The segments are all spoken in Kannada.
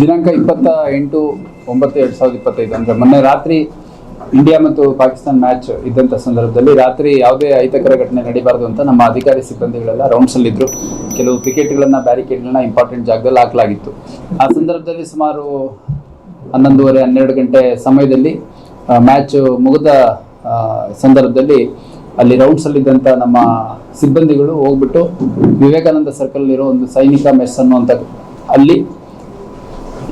ದಿನಾಂಕ ಇಪ್ಪತ್ತ ಎಂಟು ಒಂಬತ್ತು ಎರಡು ಸಾವಿರದ ಇಪ್ಪತ್ತೈದು ಅಂದರೆ ಮೊನ್ನೆ ರಾತ್ರಿ ಇಂಡಿಯಾ ಮತ್ತು ಪಾಕಿಸ್ತಾನ ಮ್ಯಾಚ್ ಇದ್ದಂಥ ಸಂದರ್ಭದಲ್ಲಿ ರಾತ್ರಿ ಯಾವುದೇ ಅಹಿತಕರ ಘಟನೆ ನಡೀಬಾರ್ದು ಅಂತ ನಮ್ಮ ಅಧಿಕಾರಿ ಸಿಬ್ಬಂದಿಗಳೆಲ್ಲ ರೌಂಡ್ಸಲ್ಲಿದ್ದರು ಕೆಲವು ವಿಕೆಟ್ಗಳನ್ನು ಬ್ಯಾರಿಕೇಡ್ಗಳನ್ನ ಇಂಪಾರ್ಟೆಂಟ್ ಜಾಗದಲ್ಲಿ ಹಾಕಲಾಗಿತ್ತು. ಆ ಸಂದರ್ಭದಲ್ಲಿ ಸುಮಾರು ಹನ್ನೊಂದುವರೆ, ಹನ್ನೆರಡು ಗಂಟೆ ಸಮಯದಲ್ಲಿ ಮ್ಯಾಚ್ ಮುಗಿದ ಸಂದರ್ಭದಲ್ಲಿ ಅಲ್ಲಿ ರೌಂಡ್ಸಲ್ಲಿದ್ದಂಥ ನಮ್ಮ ಸಿಬ್ಬಂದಿಗಳು ಹೋಗ್ಬಿಟ್ಟು ವಿವೇಕಾನಂದ ಸರ್ಕಲ್ ಇರೋ ಒಂದು ಸೈನಿಕ ಮೆಸ್ ಅನ್ನುವಂಥ ಅಲ್ಲಿ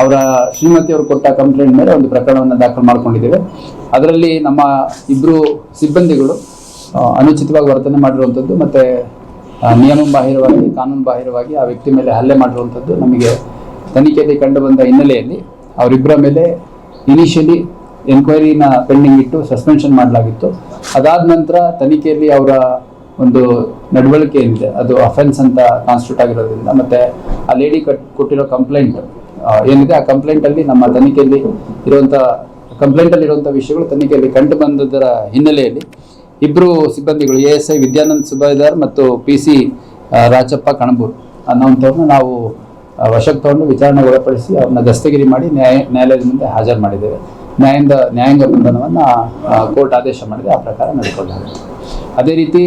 ಅವರ ಶ್ರೀಮತಿ ಅವರು ಕೊಟ್ಟ ಕಂಪ್ಲೇಂಟ್ ಮೇಲೆ ಒಂದು ಪ್ರಕರಣವನ್ನು ದಾಖಲು ಮಾಡ್ಕೊಂಡಿದ್ದೇವೆ. ಅದರಲ್ಲಿ ನಮ್ಮ ಇಬ್ಬರು ಸಿಬ್ಬಂದಿಗಳು ಅನುಚಿತವಾಗಿ ವರ್ತನೆ ಮಾಡಿರುವಂಥದ್ದು ಮತ್ತು ನಿಯಮ ಬಾಹಿರವಾಗಿ, ಕಾನೂನು ಬಾಹಿರವಾಗಿ ಆ ವ್ಯಕ್ತಿ ಮೇಲೆ ಹಲ್ಲೆ ಮಾಡಿರುವಂಥದ್ದು ನಮಗೆ ತನಿಖೆಯಲ್ಲಿ ಕಂಡು ಬಂದ ಹಿನ್ನೆಲೆಯಲ್ಲಿ ಅವರಿಬ್ಬರ ಮೇಲೆ ಇನಿಷಿಯಲಿ ಎನ್ಕ್ವೈರಿನ ಪೆಂಡಿಂಗ್ ಇಟ್ಟು ಸಸ್ಪೆನ್ಷನ್ ಮಾಡಲಾಗಿತ್ತು. ಅದಾದ ನಂತರ ತನಿಖೆಯಲ್ಲಿ ಅವರ ಒಂದು ನಡವಳಿಕೆ ಏನಿದೆ, ಅದು ಅಫೆನ್ಸ್ ಅಂತ ಕಾನ್ಸ್ಟಿಟ್ಯೂಟ್ ಆಗಿರೋದ್ರಿಂದ ಮತ್ತು ಆ ಲೇಡಿ ಕಟ್ ಕೊಟ್ಟಿರೋ ಕಂಪ್ಲೇಂಟ್ ಏನಿದೆ, ಆ ಕಂಪ್ಲೇಂಟ್ ಅಲ್ಲಿ ನಮ್ಮ ತನಿಖೆಯಲ್ಲಿ ಇರುವಂತಹ ಕಂಪ್ಲೇಂಟ್ ಅಲ್ಲಿ ಇರುವಂತಹ ವಿಷಯಗಳು ತನಿಖೆಯಲ್ಲಿ ಕಂಡು ಬಂದದರ ಹಿನ್ನೆಲೆಯಲ್ಲಿ ಇಬ್ಬರು ಸಿಬ್ಬಂದಿಗಳು A S I Vidyanand Subedar ಮತ್ತು ಪಿ ಸಿ ರಾಜಪ್ಪ ಕಣಬೂರ್. ಅನ್ನೋಂಥವ್ರನ್ನ ನಾವು ವಶಕ್ಕೆ ತಗೊಂಡು ವಿಚಾರಣೆ ಒಳಪಡಿಸಿ ಅವ್ರನ್ನ ದಸ್ತಗಿರಿ ಮಾಡಿ ನ್ಯಾಯ, ನ್ಯಾಯಾಲಯದ ಮುಂದೆ ಹಾಜರು ಮಾಡಿದ್ದೇವೆ. ನ್ಯಾಯದ, ನ್ಯಾಯಾಂಗ ಬಂಧನವನ್ನು ಕೋರ್ಟ್ ಆದೇಶ ಮಾಡಿದೆ. ಆ ಪ್ರಕಾರ ನಡೆಸಿಕೊಂಡಿದೆ ಅದೇ ರೀತಿ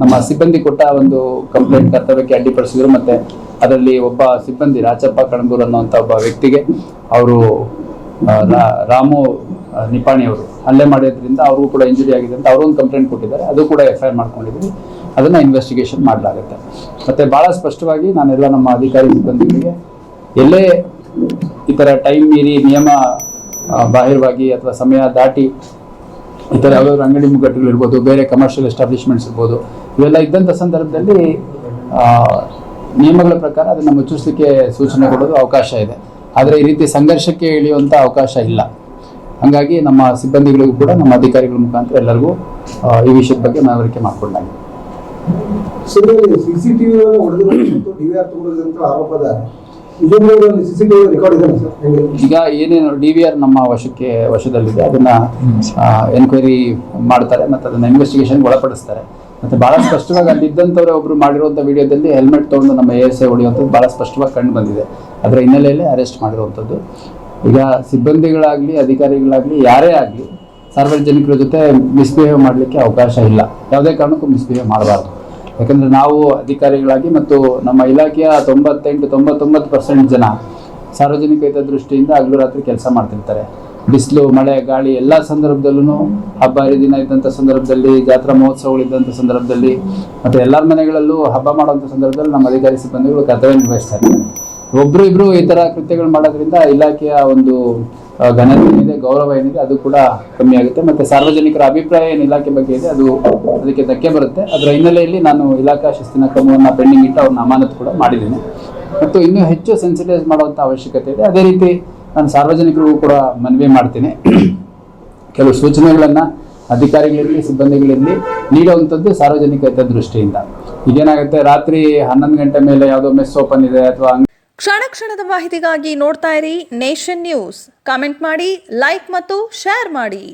ನಮ್ಮ ಸಿಬ್ಬಂದಿ ಕೊಟ್ಟ ಒಂದು ಕಂಪ್ಲೇಂಟ್ ಕರ್ತವ್ಯಕ್ಕೆ ಅಡ್ಡಿಪಡಿಸಿದ್ರು. ಮತ್ತೆ ಅದರಲ್ಲಿ ಒಬ್ಬ ಸಿಬ್ಬಂದಿ ರಾಚಪ್ಪ ಕಣಬೂರ್ ಅನ್ನುವಂಥ ಒಬ್ಬ ವ್ಯಕ್ತಿಗೆ ಅವರು ರಾಮು ನಿಪಾಣಿ ಅವರು ಹಲ್ಲೆ ಮಾಡಿದ್ರಿಂದ ಅವರು ಕೂಡ ಇಂಜುರಿ ಆಗಿದೆ ಅಂತ ಅವರು ಒಂದು ಕಂಪ್ಲೇಂಟ್ ಕೊಟ್ಟಿದ್ದಾರೆ. ಅದು ಕೂಡ ಎಫ್ ಐ ಆರ್ ಮಾಡ್ಕೊಂಡಿದ್ದೀವಿ ಅದನ್ನ ಇನ್ವೆಸ್ಟಿಗೇಷನ್ ಮಾಡಲಾಗುತ್ತೆ. ಮತ್ತೆ ಬಹಳ ಸ್ಪಷ್ಟವಾಗಿ ನಾನೆಲ್ಲ ನಮ್ಮ ಅಧಿಕಾರಿ ಸಿಬ್ಬಂದಿಗಳಿಗೆ ಎಲ್ಲೇ ಈ ಥರ ಟೈಮ್ ಮೀರಿ ನಿಯಮ ಬಾಹಿರವಾಗಿ ಅಥವಾ ಸಮಯ ದಾಟಿ ಈ ಥರ ಯಾವ್ಯಾವ ಅಂಗಡಿ ಮುಗ್ಗಟ್ಟುಗಳು ಇರ್ಬೋದು, ಬೇರೆ ಕಮರ್ಷಿಯಲ್ ಎಸ್ಟಾಬ್ಲಿಷ್ಮೆಂಟ್ಸ್ ಇರ್ಬೋದು, ಇವೆಲ್ಲ ಇದ್ದಂಥ ಸಂದರ್ಭದಲ್ಲಿ ನಿಯಮಗಳ ಪ್ರಕಾರ ಅದನ್ನ ಮುಚ್ಚಿಸಲಿಕ್ಕೆ ಸೂಚನೆ ಕೊಡೋದು ಅವಕಾಶ ಇದೆ. ಆದರೆ ಈ ರೀತಿ ಸಂಘರ್ಷಕ್ಕೆ ಇಳಿಯುವಂಥ ಅವಕಾಶ ಇಲ್ಲ. ಹಾಗಾಗಿ ನಮ್ಮ ಸಿಬ್ಬಂದಿಗಳಿಗೂ ಕೂಡ ನಮ್ಮ ಅಧಿಕಾರಿಗಳ ಮುಖಾಂತರ ಎಲ್ಲರಿಗೂ ಈ ವಿಷಯದ ಬಗ್ಗೆ ಮನವರಿಕೆ ಮಾಡಿಕೊಂಡಾಗಿದೆ ಈಗ ಏನೇನು ಡಿ ವಿ ಆರ್ ನಮ್ಮ ವಶಕ್ಕೆ ವಶದಲ್ಲಿದೆ ಅದನ್ನ ಎನ್ಕ್ವೈರಿ ಮಾಡ್ತಾರೆ ಮತ್ತೆ ಅದನ್ನ ಇನ್ವೆಸ್ಟಿಗೇಷನ್ ಒಳಪಡಿಸ್ತಾರೆ. ಮತ್ತೆ ಬಹಳ ಸ್ಪಷ್ಟವಾಗಿ ಅಲ್ಲಿ ಇದ್ದಂಥವ್ರೆ ಒಬ್ರು ಮಾಡಿರುವಂಥ ವಿಡಿಯೋದಲ್ಲಿ ಹೆಲ್ಮೆಟ್ ತಗೊಂಡು ನಮ್ಮ ಎ ಎಸ್ ಐ ಹೊಡೆಯುವಂಥದ್ದು ಬಹಳ ಸ್ಪಷ್ಟವಾಗಿ ಕಂಡು ಬಂದಿದೆ. ಅದರ ಹಿನ್ನೆಲೆಯಲ್ಲಿ ಅರೆಸ್ಟ್ ಮಾಡಿರುವಂಥದ್ದು. ಈಗ ಸಿಬ್ಬಂದಿಗಳಾಗಲಿ, ಅಧಿಕಾರಿಗಳಾಗಲಿ, ಯಾರೇ ಆಗಲಿ ಸಾರ್ವಜನಿಕರ ಜೊತೆ ಮಿಸ್ಬಿಹೇವ್ ಮಾಡಲಿಕ್ಕೆ ಅವಕಾಶ ಇಲ್ಲ. ಯಾವುದೇ ಕಾರಣಕ್ಕೂ ಮಿಸ್ಬಿಹೇವ್ ಮಾಡಬಾರ್ದು. ಯಾಕಂದರೆ ನಾವು ಅಧಿಕಾರಿಗಳಾಗಿ ಮತ್ತು ನಮ್ಮ ಇಲಾಖೆಯ ತೊಂಬತ್ತೆಂಟು ತೊಂಬತ್ತೊಂಬತ್ತು ಪರ್ಸೆಂಟ್ ಜನ ಸಾರ್ವಜನಿಕ ಹಿತದೃಷ್ಟಿಯಿಂದ ಹಗಲು ರಾತ್ರಿ ಕೆಲಸ ಮಾಡ್ತಿರ್ತಾರೆ. ಬಿಸಿಲು, ಮಳೆ, ಗಾಳಿ ಎಲ್ಲ ಸಂದರ್ಭದಲ್ಲೂ ಹಬ್ಬ ಹರಿದಿನ ಇದ್ದಂಥ ಸಂದರ್ಭದಲ್ಲಿ, ಜಾತ್ರಾ ಮಹೋತ್ಸವಗಳಿದ್ದಂಥ ಸಂದರ್ಭದಲ್ಲಿ ಮತ್ತು ಎಲ್ಲರ ಮನೆಗಳಲ್ಲೂ ಹಬ್ಬ ಮಾಡುವಂಥ ಸಂದರ್ಭದಲ್ಲಿ ನಮ್ಮ ಅಧಿಕಾರಿ ಸಿಬ್ಬಂದಿಗಳು ಕರ್ತವ್ಯ ನಿರ್ವಹಿಸ್ತಾರೆ ಒಬ್ಬರು ಇಬ್ಬರು ಈ ಥರ ಕೃತ್ಯಗಳು ಮಾಡೋದ್ರಿಂದ ಇಲಾಖೆಯ ಒಂದು ಘನತೆ ಏನಿದೆ, ಗೌರವ ಏನಿದೆ, ಅದು ಕೂಡ ಕಮ್ಮಿ ಆಗುತ್ತೆ. ಮತ್ತು ಸಾರ್ವಜನಿಕರ ಅಭಿಪ್ರಾಯ ಏನು ಇಲಾಖೆ ಬಗ್ಗೆ ಇದೆ, ಅದು ಅದಕ್ಕೆ ಧಕ್ಕೆ ಬರುತ್ತೆ. ಅದರ ಹಿನ್ನೆಲೆಯಲ್ಲಿ ನಾನು ಇಲಾಖಾ ಶಿಸ್ತಿನ ಕ್ರಮವನ್ನು ಪೆಂಡಿಂಗ್ ಇಟ್ಟು ಅವ್ರನ್ನ ಅಮಾನತು ಕೂಡ ಮಾಡಿದ್ದೀನಿ. ಮತ್ತು ಇನ್ನೂ ಹೆಚ್ಚು ಸೆನ್ಸಿಟೈಸ್ ಮಾಡುವಂಥ ಅವಶ್ಯಕತೆ ಇದೆ. ಅದೇ ರೀತಿ ನಾನು ಸಾರ್ವಜನಿಕರಿಗೂ ಕೂಡ ಮನವಿ ಮಾಡ್ತೀನಿ. ಕೆಲವು ಸೂಚನೆಗಳನ್ನು ಅಧಿಕಾರಿಗಳಿರಲಿ ಸಿಬ್ಬಂದಿಗಳಿರಲಿ ನೀಡುವಂಥದ್ದು ಸಾರ್ವಜನಿಕ ದೃಷ್ಟಿಯಿಂದ. ಈಗೇನಾಗುತ್ತೆ, ರಾತ್ರಿ ಹನ್ನೊಂದು ಗಂಟೆ ಮೇಲೆ ಯಾವುದೋ ಮೆಸ್ ಓಪನ್ ಇದೆ ಅಥವಾ ಕ್ಷಣ ಕ್ಷಣದ ಮಾಹಿತಿಗಾಗಿ ನೋಡ್ತಾ ಇರಿ ನೇಷನ್ ನ್ಯೂಸ್. ಕಾಮೆಂಟ್ ಮಾಡಿ, ಲೈಕ್ ಮತ್ತು ಶೇರ್ ಮಾಡಿ.